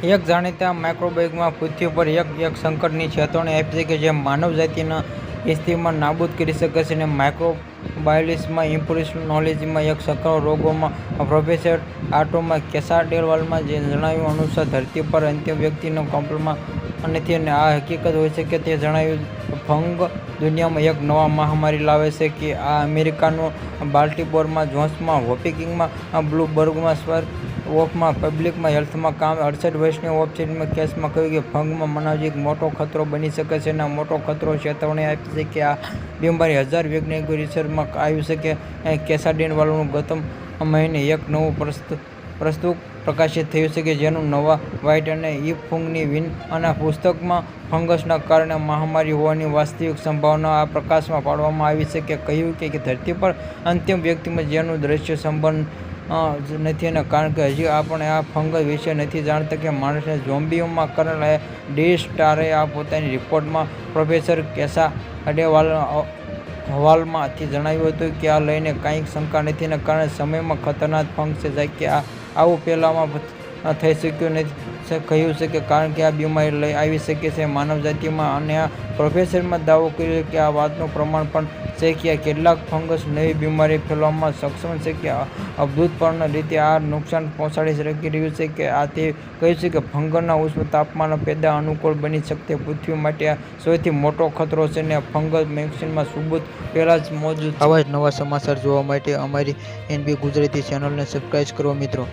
એક જાણીતા માઇક્રોબેગમાં પૃથ્વી પર એક એક સંકટની ચેતવણી આપી છે કે જે માનવ જાતિના સ્થિતિમાં નાબૂદ કરી શકે છે અને માઇક્રોબાયોલોજીમાં નોલેજમાં એક સક્રો રોગોમાં પ્રોફેસર આટોમાં કેસા ડેરવાલમાં જે જણાવ્યું અનુસાર ધરતી પર અંતિમ વ્યક્તિનો કંપલમાં નથી અને આ હકીકત હોય છે કે તે જણાવ્યું ફંગ દુનિયામાં એક નવા મહામારી લાવે છે કે આ અમેરિકાનો બાલ્ટીબોરમાં જોન્સમાં હોપિકિંગમાં બ્લુબર્ગમાં સ્વર ઓફમાં પબ્લિકમાં હેલ્થમાં કામ, અડસઠ વર્ષની ઓફિસમાં કેસમાં કહ્યું કે ફંગમાં મનાવજી એક મોટો ખતરો બની શકે છે અને મોટો ખતરો ચેતવણી આપી છે કે આ બીમારી હજાર વૈજ્ઞાનિકો રિસર્ચમાં આવ્યું છે કે કેસાડીનવાળું ગતમ મહિને એક નવું પ્રસ્તુત પ્રકાશિત થયું છે કે જેનું નવા વ્હાઇટ અને ઇફુંગની ફૂંગની વિન અને પુસ્તકમાં ફંગસના કારણે મહામારી હોવાની વાસ્તવિક સંભાવના આ પ્રકાશમાં પાડવામાં આવી છે કે કહ્યું કે ધરતી પર અંતિમ વ્યક્તિમાં જેનું દ્રશ્ય સંબંધ નથી અને કારણ કે હજી આપણે આ ફંગસ વિશે નથી જાણતા કે માણસને ઝોમ્બીઓમાં કરેલા ડી સ્ટારે આ પોતાની રિપોર્ટમાં પ્રોફેસર કેસા અડેવાલ હવાલમાંથી જણાવ્યું હતું કે આ લઈને કાંઈક શંકા નથી અને કારણે સમયમાં ખતરનાક ફંગ છે જાય કે આ આવું પહેલાંમાં થઈ શક્યું નથી. કહ્યું છે કે કારણ કે આ બીમારી લઈ આવી શકે છે. માનવ જાતિમાં અને આ પ્રોફેસરમાં દાવો કર્યો કે આ વાતનું પ્રમાણ પણ છે કે કેટલાક ફંગસ નવી બીમારી ફેલાવવામાં સક્ષમ છે કે અભૂતપૂર્ણ રીતે આ નુકસાન પહોંચાડી શકી રહ્યું છે કે આ તે કહ્યું છે કે ફંગસના ઉષ્ણ તાપમાન પેદા અનુકૂળ બની શકતે પૃથ્વી માટે આ સૌથી મોટો ખતરો છે ને ફંગસ મેક્સિનમાં સુબૂત પહેલાં જ મોજૂદ આવા જ નવા સમાચાર જોવા માટે અમારી એનબી ગુજરાતી ચેનલને સબસ્ક્રાઈબ કરો મિત્રો.